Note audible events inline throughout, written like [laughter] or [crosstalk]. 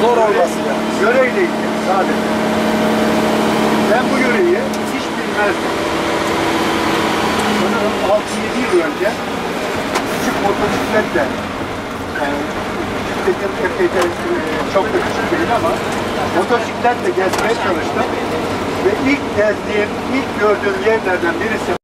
Zor olması yani. Yöreyle ilgili sadece. Ben bu yöreyi hiç bilmezdim. Sanırım 6-7 yıl önce küçük motosikletle yani bisikletin epey de e, çok da küçük değil ama motosikletle gezmeye çalıştım. Ve ilk gezdiğim, ilk gördüğüm yerlerden birisi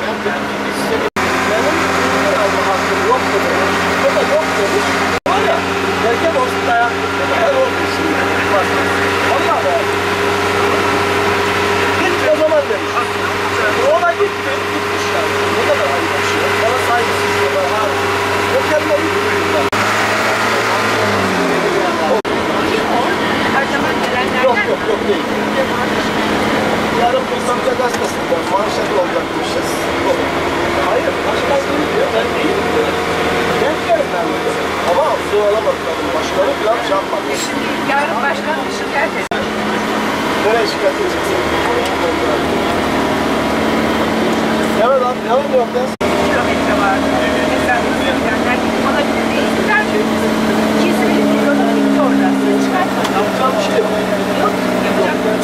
Yeah.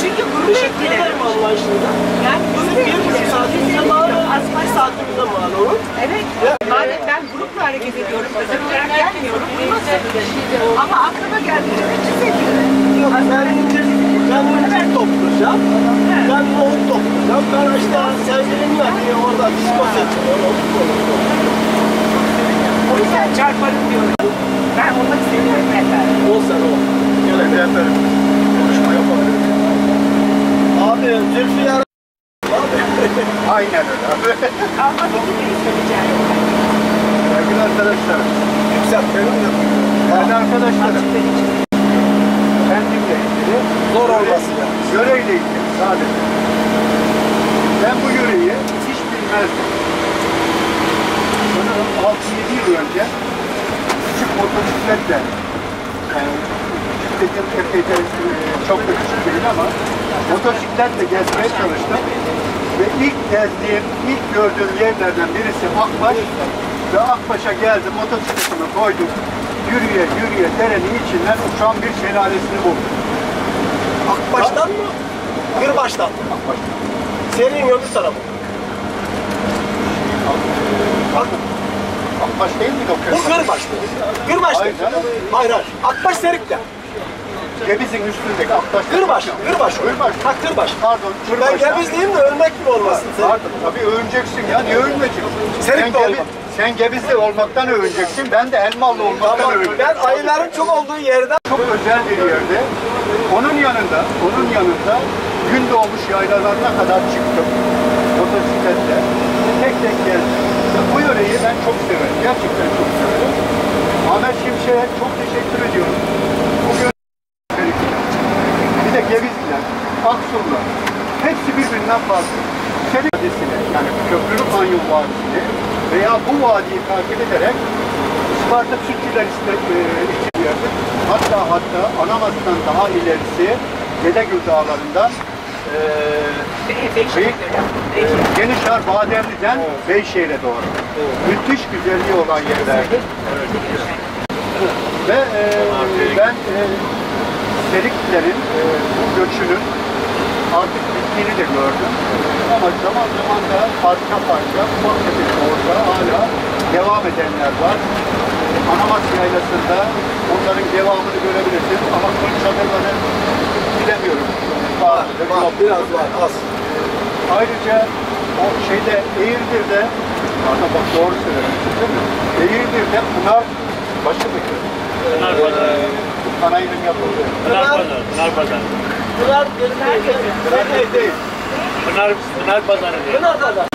Çünkü Teşekkür ederim etkilerim. anlayışınıza. Yani grubu bir buçuk saatimize mal, bir saatimize mal olur. Evet. Madem ben grupla hareket ediyorum, özel olarak gelmiyorum. Uymasın. Ama aklıma çiz ediyorum. Yok, ben incir, ben toplayacağım. Ben nohut toplayacağım. Ben işte sevgilimle diye orada disko seçiyorum. O yüzden çarparım diyorum. Ben olmak istemiyorum efendim. Ol sen ol. Gel efendim. Konuşma yapalım. Abi Zülfü yarın. Abi. aynen öyle. Kalmak için ne söyleyeceğim? Sevgili arkadaşlarım, Yüksel benim de. değerli arkadaşlarım, kendimle ilgili Zor olması yani. Yöreyle ilgili sadece. Ben bu yöreyi hiç bilmezdim. Sanırım 6-7 yıl önce küçük motosikletle yani bisikletin epey de e, çok da küçük değil ama motosikletle gezmeye çalıştım. Ve ilk gezdiğim, ilk gördüğüm yerlerden birisi Akbaş ve Akbaş'a geldim, motosikletimi koydum. Yürüye yürüye derenin içinden uçan bir şelalesini buldum. Akbaş'tan mı? Kırbaş'tan mı? Akbaş'tan. Serinin öbür tarafı. Bak, Akbaş değil miydi o bu? Kırbaş mı? Kırbaş Hayır canım. Hayır hayır. Akbaş Serik'te. Gebiz'in üstündeki Akbaş. Kırbaş. Kırbaş. Kırbaş. Ha Kırbaş. Pardon. Ben Kırbaş'tan- Gebizliyim de ölmek gibi olmasın. Serik. Pardon. Tabii övüneceksin ya. Niye övünmeyeceksin? Senin sen, de olmak. sen Gebiz'de olmaktan övüneceksin. Ben de Elmalı olmaktan Tamam. övüneceğim. Ben ayıların çok olduğu yerden Çok özel bir yerde. Onun yanında, onun yanında gün doğmuş yaylalarına kadar çıktım. Motosikletle. Tek tek geldim. Bu yöreyi ben çok severim. Gerçekten çok severim. Ahmet Şimşek'e çok teşekkür ediyorum. Bugün bir de Gebizliler, Aksunlar. Hepsi birbirinden farklı. Çelik Vadisi'ne, yani Köprülü Kanyon Vadisi'ni veya bu vadiyi takip ederek Isparta Türkçüler iste, e, için geldik. Hatta hatta Anamas'tan daha ilerisi Dedegül Dağları'ndan e, e, Genişar Bademli'den Beyşehir'e doğru. Müthiş güzelliği olan yerlerdir. Ve e, ben e, Seliklerin e, bu göçünün artık bittiğini de gördüm. Ama zaman zaman da parça parça de olsa hala devam edenler var. Anamas Yaylası'nda onların devamını görebilirsiniz ama kır çadırları bilemiyorum. var. Var. yok. Biraz var. Az. Ayrıca o şeyde Eğirdir'de Ana bak doğru söylemişsin değil mi? Eğirdir'de Pınar başı mıydı? Pınar Pazarı. Panayırın yapıldı. Pınar Pazarı. Pınar Pazarı. Pınar Pınar Değil değil. Pınar, Pınar Pazarı diye. Pınar da.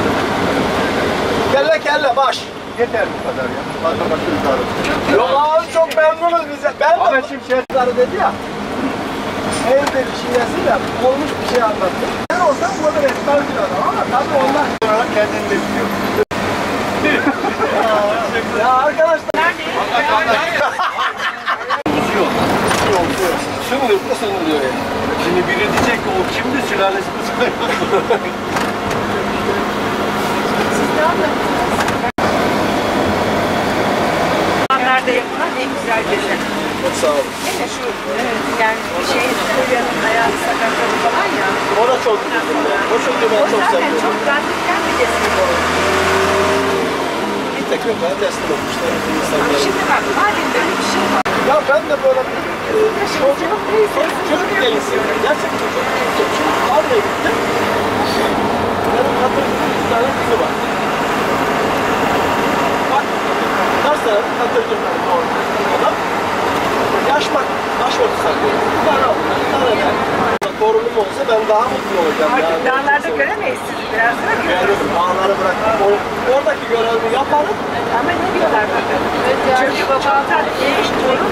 Kelle kelle baş. Yeter bu kadar ya. Fazla başınız ağrıdı. Yok abi çok memnunuz biz. Ben de şimdi şey Çocukları dedi ya. Evde bir şeylesiyle olmuş bir şey anlattı. Ben olsam burada restoran adam ama tabii onlar. olarak kendini besliyor. [laughs] Ya arkadaşlar. Sınırıyor da sınırıyor yani. Şimdi biri diyecek ki o kimdi sülalesi mi Zamanlarda yapılan en güzel gece. Çok sağ olun. Yine şu evet, yani şey Furya'nın hayatı sakatları falan ya. O da çok güzel. O çünkü ben O çok zaten seviyorum. çok dandikken bir resim o. Bir tek yok bana teslim olmuşlar. insanlara. Şimdi bak madem böyle bir şey var. Ya ben de böyle bir e, Çocuk çocuk, neyse. çocuk delisiyim. Gerçekten çok çok Şimdi Harbiye gittim. Benim hatırladığım bir tane kızı var. Bak, kaç tane hatırladım ben o adam. Yaş bak, başörtü saklıyor. Bir tane aldım, bir tane ben. Torunum olsa ben daha mutlu olacağım. Artık yani. dağlarda göremeyiz sizi biraz sonra görürüz. dağları bırakıp o- oradaki görevimi yaparım. Ama ne diyorlar bakın. Çocuk Altan eş torun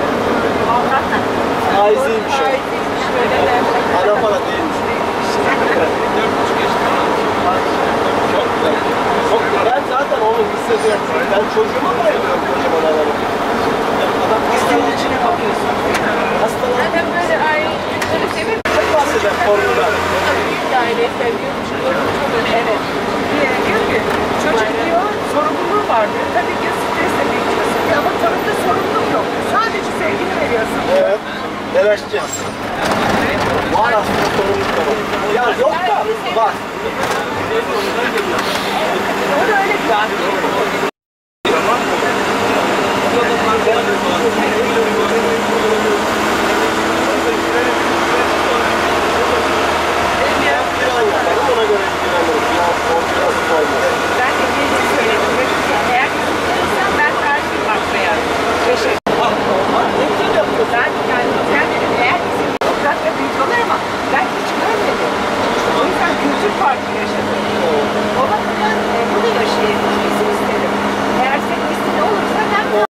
o. Öyle de. Ana para değilmiş. Çok güzel. Çok güzel. Ben zaten onu hissediyorum. Ben çocuğuma bayılıyorum kocaman adamı. Adam hastanın içine bakıyorsun. Hastanın Zaten böyle aileleri sevip hep bahseder torunlar. büyük aileyi seviyormuş. Evet. Diye diyor ki çocuk diyor sorumluluğu var diyor. Tabii ki stresle bekliyorsun diyor ama torunda sorumluluk yok. Sadece sevgini veriyorsun. Evet. Beleşçi. Var aslında sorumluluk da var. Ya yok da var. O da öyle diyor.